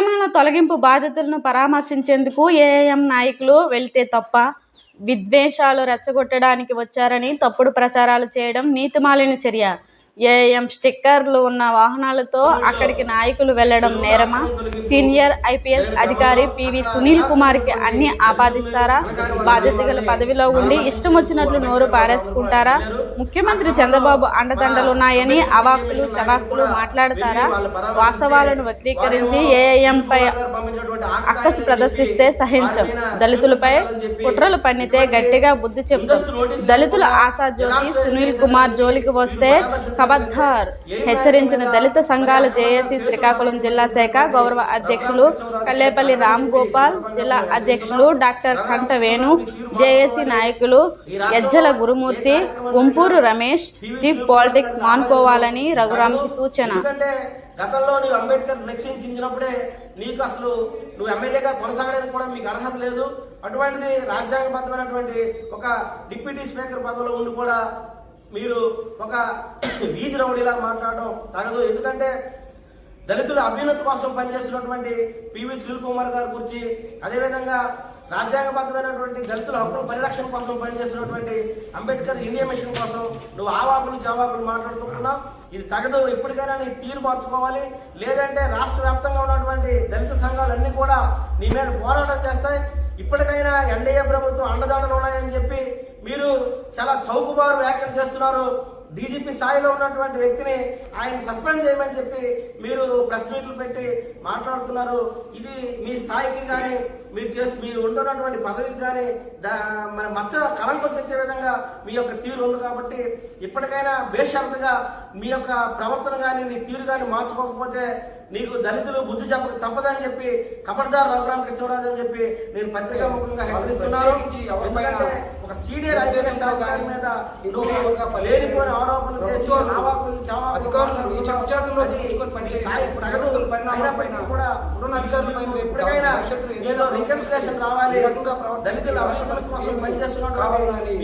అక్రమాల తొలగింపు బాధితులను పరామర్శించేందుకు ఏఐఎం నాయకులు వెళ్తే తప్ప విద్వేషాలు రెచ్చగొట్టడానికి వచ్చారని తప్పుడు ప్రచారాలు చేయడం నీతిమాలిన చర్య. ఏఎం స్టిక్కర్లు ఉన్న వాహనాలతో అక్కడికి నాయకులు వెళ్ళడం నేరమా? సీనియర్ ఐపీఎస్ అధికారి పివి సునీల్ కుమార్కి అన్ని ఆపాదిస్తారా? బాధ్యత గల పదవిలో ఉండి ఇష్టం వచ్చినట్లు నోరు పారేసుకుంటారా? ముఖ్యమంత్రి చంద్రబాబు అండదండలున్నాయని అవాక్కులు చవాక్కులు మాట్లాడతారా? వాస్తవాలను వక్రీకరించి ఏఐఎంపై అక్కసు ప్రదర్శిస్తే సహించం. దళితులపై కుట్రలు పన్నితే గట్టిగా బుద్ధి చెప్తాం. దళితుల ఆశా జ్యోతి సునీల్ కుమార్ జోలికి వస్తే ఖబర్దార్ హెచ్చరించిన దళిత సంఘాల జేఏసీ శ్రీకాకుళం జిల్లా శాఖ గౌరవ అధ్యక్షులు కల్లేపల్లి రామ్ గోపాల్ జిల్లా అధ్యక్షులు డాక్టర్ కంట వేణు జేఏసీ నాయకులు యజ్జల గురుమూర్తి గుంపూరు రమేష్ చీఫ్ పాలిటిక్స్ మానుకోవాలని రఘురామ్కి సూచన. గతంలో నీవు అంబేద్కర్ రక్షించినప్పుడే నీకు అసలు నువ్వు ఎమ్మెల్యేగా కొనసాగడానికి కూడా మీకు అర్హత లేదు. అటువంటిది రాజ్యాంగబద్ధమైనటువంటి ఒక డిప్యూటీ స్పీకర్ పదవిలో ఉండి కూడా మీరు ఒక వీధి రౌడీలా మాట్లాడడం తగదు. ఎందుకంటే దళితుల అభ్యున్నతి కోసం పనిచేస్తున్నటువంటి పివి సునీల్ కుమార్ గారి గురించి అదేవిధంగా రాజ్యాంగబద్ధమైనటువంటి దళితుల హక్కుల పరిరక్షణ కోసం పనిచేస్తున్నటువంటి అంబేద్కర్ ఇండియా మిషన్ కోసం నువ్వు ఆవాకులు జవాకులు మాట్లాడుతున్నావు ఇది తగదు. ఇప్పటికైనా నీ తీరు మార్చుకోవాలి. లేదంటే రాష్ట్ర వ్యాప్తంగా ఉన్నటువంటి దళిత సంఘాలన్నీ కూడా నీ మీద పోరాటం చేస్తాయి. ఇప్పటికైనా ఎన్డీఏ ప్రభుత్వం అండదండలు ఉన్నాయని చెప్పి మీరు చాలా చౌకబారు వ్యాఖ్యలు చేస్తున్నారు. డీజీపీ స్థాయిలో ఉన్నటువంటి వ్యక్తిని ఆయన సస్పెండ్ చేయమని చెప్పి మీరు ప్రెస్ మీట్లు పెట్టి మాట్లాడుతున్నారు. ఇది మీ స్థాయికి కానీ మీరు చేసి మీరు ఉంటున్నటువంటి పదవికి కానీ దా మన మచ్చ కళంకం తెచ్చే విధంగా మీ యొక్క తీరు ఉంది కాబట్టి ఇప్పటికైనా బేషరతుగా మీ యొక్క ప్రవర్తన కానీ నీ తీరు కానీ మార్చుకోకపోతే నీకు దళితులు బుద్ధి చెప్పక తప్పదని చెప్పి కబడ్దార్ రఘురామ కృష్ణరాజు అని చెప్పి నేను పత్రికా ముఖంగా హెచ్చరిస్తున్నాను. ఒక సీనియర్ అధికారి మీద లేనిపోయిన ఆరోపణలు చేసి ఆవాకులు చావాకులు అధికారులు ఈ తగదు. పైన కూడా ఉన్న అధికారులపై రేపు ఎప్పటికైనా రికన్సిలేషన్ రావాలి. దళితుల అవసరం కోసం పనిచేస్తున్నటువంటి కావాలని